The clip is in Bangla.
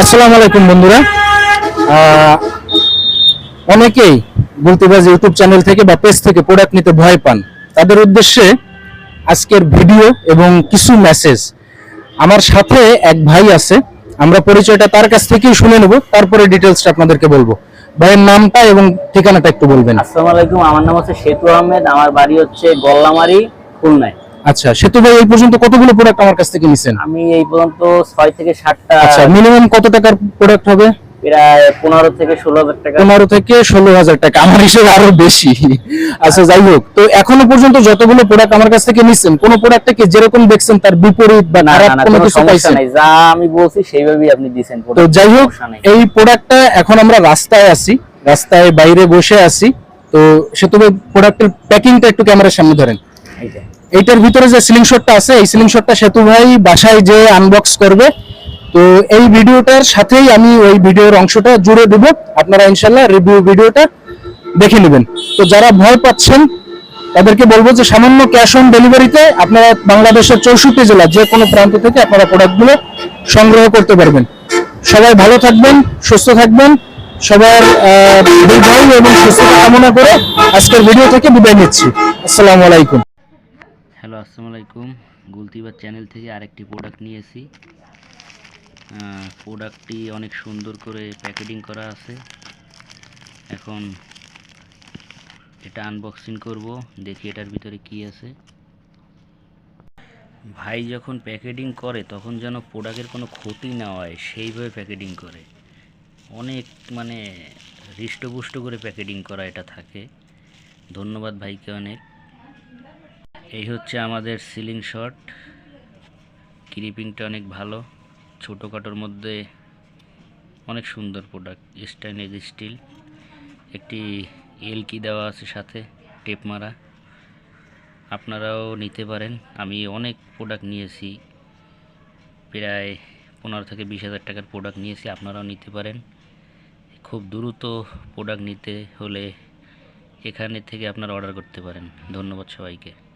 আসসালামু আলাইকুম বন্ধুরা। অনেকেই বলতে পারে ইউটিউব চ্যানেল থেকে বা পেজ থেকে প্রোডাক্ট নিতে ভয় পান। তাদের উদ্দেশ্যে আজকের ভিডিও এবং কিছু মেসেজ আমার সাথে এক ভাই আছে, আমরা পরিচয়টা তার কাছ থেকেই শুনে নেব, তারপরে ডিটেলসটা আপনাদেরকে বলব। ভাইয়ের নামটা এবং ঠিকানাটা একটু বলবেন। আসসালামু আলাইকুম, আমার নাম হচ্ছে সেতু আহমেদ, আমার বাড়ি হচ্ছে গল্লামারি, খুলনায়। আচ্ছা সেতু ভাই এই পর্যন্ত কতগুলো প্রোডাক্ট আমার কাছ থেকে নিছেন? আমি এই পর্যন্ত ছয় থেকে সাতটা আচ্ছা মিনিমাম কত টাকার প্রোডাক্ট হবে? প্রায় পনেরো থেকে ষোলো হাজার টাকা। পনেরো থেকে ষোলো হাজার টাকা আমার হিসেবে আরও বেশি। আচ্ছা যাই হোক তো এখনও পর্যন্ত যতগুলো প্রোডাক্ট আমার কাছ থেকে নিচ্ছেন কোন প্রোডাক্টকে যেরকম দেখছেন তার বিপরীত বা খারাপ কোনো কিছু সমস্যা পাইছেন? নাই। যা আমি বলছি সেইভাবেই আপনি দিছেন তো যাই হোক। এই প্রোডাক্টটা এখন আমরা রাস্তায় আছি রাস্তায় বাইরে বসে আছি। তো সে তবে প্রোডাক্টের প্যাকিংটা একটু ক্যামেরার সামনে ধরেন। এইটা। এইটার ভিতরে যে সিলিং শটটা আছে, এই সিলিং শটটা সেতু ভাই বাসায় যে আনবক্স করবে। তো এই ভিডিওটার সাথেই আমি ওই ভিডিওর অংশটা জুড়ে দেবো। আপনারা ইনশাল্লাহ রিভিউ ভিডিওটা দেখে নেবেন। তো যারা ভয় পাচ্ছেন, তাদেরকে বলব যে সামান্য ক্যাশ অন ডেলিভারিতে আপনারা বাংলাদেশের চৌষট্টি জেলা, যে কোনো প্রান্ত থেকে আপনারা প্রোডাক্টগুলো সংগ্রহ করতে পারবেন। সবাই ভালো থাকবেন, সুস্থ থাকবেন। সবার দীর্ঘায়ু এবং সুস্থতা কামনা করে আজকের ভিডিও থেকে বিদায় নিচ্ছি। আসসালামু আলাইকুম। আসসালামু আলাইকুম। গুলতিবার চ্যানেল থেকে আরেকটি প্রোডাক্ট নিয়েছি প্রোডাক্টটি অনেক সুন্দর করে প্যাকেটিং করা আছে। এখন এটা আনবক্সিং করব, দেখি এটার ভিতরে কি আছে। ভাই যখন প্যাকেটিং করে, তখন যেন প্রোডাক্টের কোনো ক্ষতি না হয়, সেইভাবে প্যাকেটিং করে। অনেক মানে হৃষ্টপুষ্ট করে প্যাকেটিং করা এটা থাকে। ধন্যবাদ ভাইকে অনেক। এই হচ্ছে আমাদের সিলিং শট ক্রিপিংটা অনেক ভালো। ছোটোখাটোর মধ্যে অনেক সুন্দর প্রোডাক্ট স্টাইনেজ স্টিল একটি এলকি দেওয়া আছে সাথে টেপ মারা। আপনারাও নিতে পারেন। আমি অনেক প্রোডাক্ট নিয়েছি। প্রায় পনেরো থেকে বিশ হাজার টাকার প্রোডাক্ট নিয়েছি, আপনারাও নিতে পারেন। খুব দ্রুত প্রোডাক্ট নিতে হলে এখানে থেকে আপনারা অর্ডার করতে পারেন। ধন্যবাদ সবাইকে।